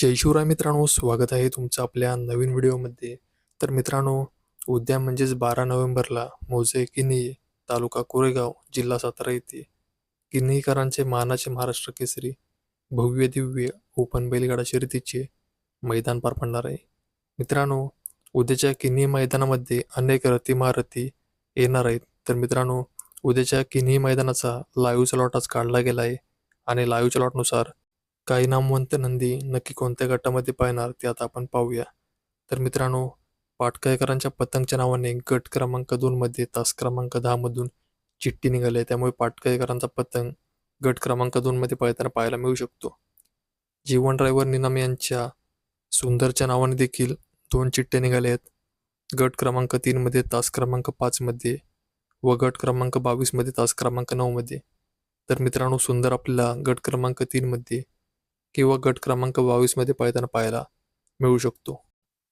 जय शिवराय मित्रांनो स्वागत आहे तुमचं आपल्या नवीन व्हिडिओमध्ये. तर मित्रांनो उद्या म्हणजेच बारा नोव्हेंबरला मोजे किन्ही तालुका कोरेगाव जिल्हा सातारा येथे किन्हीकरांचे मानाचे महाराष्ट्र केसरी भव्य दिव्य ओपन बैलगाडा शर्यतीचे मैदान पार पडणार आहे. मित्रांनो उद्याच्या किन्ही मैदानामध्ये अनेक रथी महारथी येणार आहेत. तर मित्रांनो उद्याच्या किन्ही मैदानाचा लाईव्हचा लॉट आज काढला गेला आहे आणि लाईव्हच्या लॉटनुसार काही नामवंत नंदी नक्की कोणत्या गटामध्ये पाहणार ते आता आपण पाहूया. तर मित्रांनो पाटकायकरांच्या पतंगच्या नावाने गट क्रमांक दोनमध्ये तास क्रमांक दहामधून चिठ्ठी निघाली आहे. त्यामुळे पाटकायकरांचा पतंग गट क्रमांक दोनमध्ये पाहताना पाहायला मिळू शकतो. जीवन ड्रायव्हर निनाम यांच्या सुंदरच्या नावाने देखील दोन चिठ्ठ्या निघाल्या आहेत. गट क्रमांक तीनमध्ये तास क्रमांक पाचमध्ये व गट क्रमांक बावीसमध्ये तास क्रमांक नऊमध्ये तर मित्रांनो सुंदर आपल्याला गट क्रमांक तीनमध्ये किंवा गट क्रमांक बावीसमध्ये पळताना पाहायला मिळू शकतो.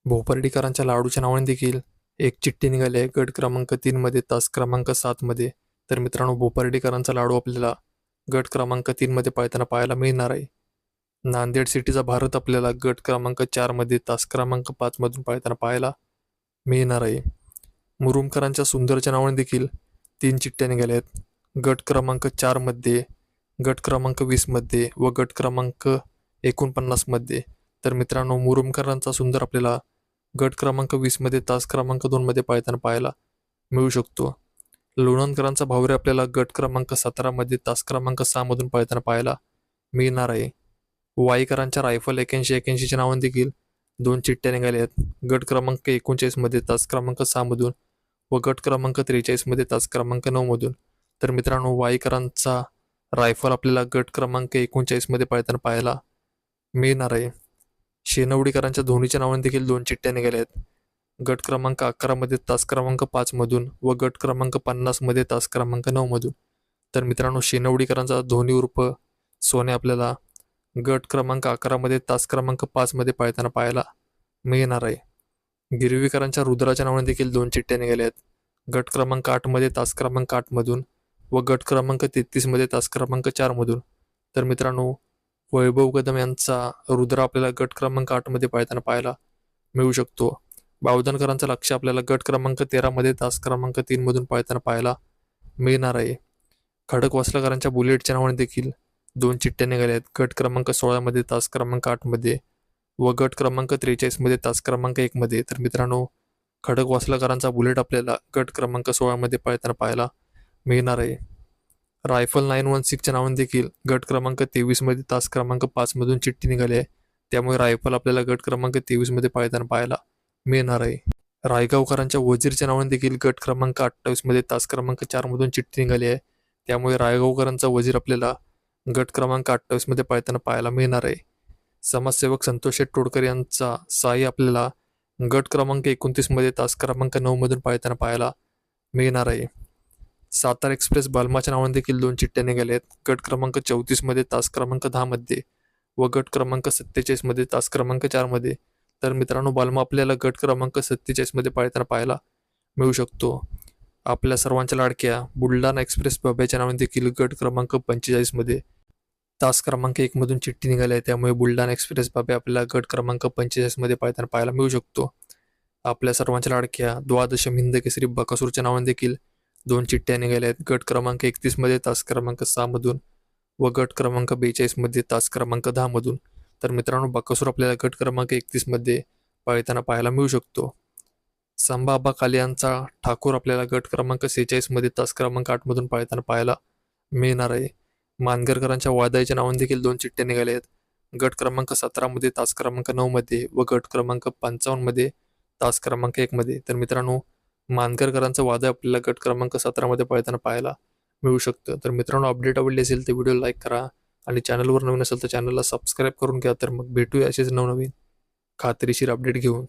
भोपर्डीकरांच्या लाडूच्या नावाने देखील एक चिठ्ठी निघाली आहे. गट क्रमांक तीनमध्ये तास क्रमांक सातमध्ये तर मित्रांनो भोपर्डीकरांचा लाडू आपल्याला गट क्रमांक तीनमध्ये पाळताना पाहायला मिळणार आहे. नांदेड सिटीचा भारत आपल्याला गट क्रमांक चारमध्ये तास क्रमांक पाचमधून पाळताना पाहायला मिळणार आहे. मुरुमकरांच्या सुंदरच्या नावाने देखील तीन चिठ्ठ्या निघाल्या आहेत. गट क्रमांक चारमध्ये गट क्रमांक वीसमध्ये व गट क्रमांक एकोणपन्नासमध्ये तर मित्रांनो मुरुमकरांचा सुंदर आपल्याला गट क्रमांक वीसमध्ये तास क्रमांक दोनमध्ये पाळताना पाहायला मिळू शकतो. लोणंदकरांचा भावरे आपल्याला गट क्रमांक सतरामध्ये तास क्रमांक सहामधून पाळताना पाहायला मिळणार आहे. वाईकरांच्या रायफल एक्याऐंशी एक्याऐंशीच्या नावाने देखील दोन चिठ्ठ्या निघाल्या आहेत. गट क्रमांक एकोणचाळीसमध्ये तास क्रमांक सहामधून व गट क्रमांक त्रेचाळीसमध्ये तास क्रमांक नऊमधून तर मित्रांनो वाईकरांचा रायफल आपल्याला गट क्रमांक एकोणचाळीसमध्ये पाळताना पाहायला मिळणार आहे. शेनवडीकरांच्या धोनीच्या नावाने देखील दोन चिठ्ठ्या निघाल्या आहेत. गट क्रमांक अकरामध्ये तास क्रमांक पाचमधून व गट क्रमांक पन्नासमध्ये तास क्रमांक नऊमधून तर मित्रांनो शेनवडीकरांचा धोनी उर्फ सोने आपल्याला गट क्रमांक अकरामध्ये तास क्रमांक पाचमध्ये पाळताना पाहायला मिळणार आहे. गिरवीकरांच्या रुद्राच्या नावाने देखील दोन चिठ्ठ्या निघाल्या आहेत. गट क्रमांक आठमध्ये तास क्रमांक आठमधून व गट क्रमांक तेहतीसमध्ये तास क्रमांक चारमधून तर मित्रांनो वैभव कदम यांचा रुद्र आपल्याला गट क्रमांक आठमध्ये पाहताना पाहायला मिळू शकतो. बावधनकरांचा लक्ष आपल्याला गट क्रमांक तेरामध्ये तास क्रमांक तीनमधून पाहताना पाहायला मिळणार आहे. खडक वासलकरांच्या बुलेटच्या नावाने देखील दोन चिठ्ठ्या निघाल्या आहेत. गट क्रमांक सोळामध्ये तास क्रमांक आठमध्ये व गट क्रमांक त्रेचाळीसमध्ये तास क्रमांक एकमध्ये तर मित्रांनो खडक वासलकरांचा बुलेट आपल्याला गट क्रमांक सोळामध्ये पाहताना पाहायला मिळणार आहे. रायफल नाईन वन सिक्सच्या नावाने देखील गट क्रमांक तेवीसमध्ये तास क्रमांक पाचमधून चिठ्ठी निघाली आहे. त्यामुळे रायफल आपल्याला गट क्रमांक तेवीसमध्ये पाळताना पाहायला मिळणार आहे. रायगावकरांच्या वजीरच्या नावाने देखील गट क्रमांक अठ्ठावीसमध्ये तास क्रमांक चारमधून चिठ्ठी निघाली आहे. त्यामुळे रायगावकरांचा वजीर आपल्याला गट क्रमांक अठ्ठावीसमध्ये पाळताना पाहायला मिळणार आहे. समाजसेवक संतोष शेठ तोडकर यांचा साई आपल्याला गट क्रमांक एकोणतीसमध्ये तास क्रमांक नऊमधून पाळताना पाहायला मिळणार आहे. सातारा एक्सप्रेस बालमाच्या नावाने देखील दोन चिठ्ठ्या निघाल्या आहेत. गट क्रमांक चौतीसमध्ये तास क्रमांक दहामध्ये व गट क्रमांक सत्तेचाळीसमध्ये तास क्रमांक चारमध्ये तर मित्रांनो बालमा आपल्याला गट क्रमांक सत्तेचाळीसमध्ये पाळताना पाहायला मिळू शकतो. आपल्या सर्वांच्या लाडक्या बुलढाणा एक्सप्रेस बब्याच्या नावाने देखील गट क्रमांक पंचेचाळीसमध्ये तास क्रमांक एकमधून चिठ्ठी निघाली आहे त्यामुळे बुलढाणा एक्सप्रेस बाबे आपल्याला गट क्रमांक पंचेचाळीसमध्ये पाळताना पाहायला मिळू शकतो. आपल्या सर्वांच्या लाडक्या द्वादश हिंद केसरी बकासूरच्या नावाने देखील दोन चिठ्ठ्या निघाल्या आहेत. गट क्रमांक एकतीसमध्ये तास क्रमांक सहामधून व गट क्रमांक बेचाळीसमध्ये तास क्रमांक दहामधून तर मित्रांनो बकासूर आपल्याला गट क्रमांक एकतीसमध्ये पाळताना पाहायला मिळू शकतो. संभाबा कालियांचा ठाकूर आपल्याला गट क्रमांक सेहेचाळीसमध्ये तास क्रमांक आठमधून पाळताना पाहायला मिळणार आहे. मानगरकरांच्या वादाच्या नावाने देखील दोन चिठ्ठ्या निघाल्या आहेत. गट क्रमांक सतरामध्ये तास क्रमांक नऊमध्ये व गट क्रमांक पंचावन्नमध्ये तास क्रमांक एकमध्ये तर मित्रांनो मानकरकरांचा वाद आपल्याला गट क्रमांक सतरामध्ये पळताना पाहायला मिळू शकतं. तर मित्रांनो अपडेट आवडली असेल तर व्हिडिओ लाईक करा आणि चॅनलवर नवीन असेल तर चॅनलला सबस्क्राईब करून घ्या. तर मग भेटूया असेच नवनवीन खात्रीशीर अपडेट घेऊन.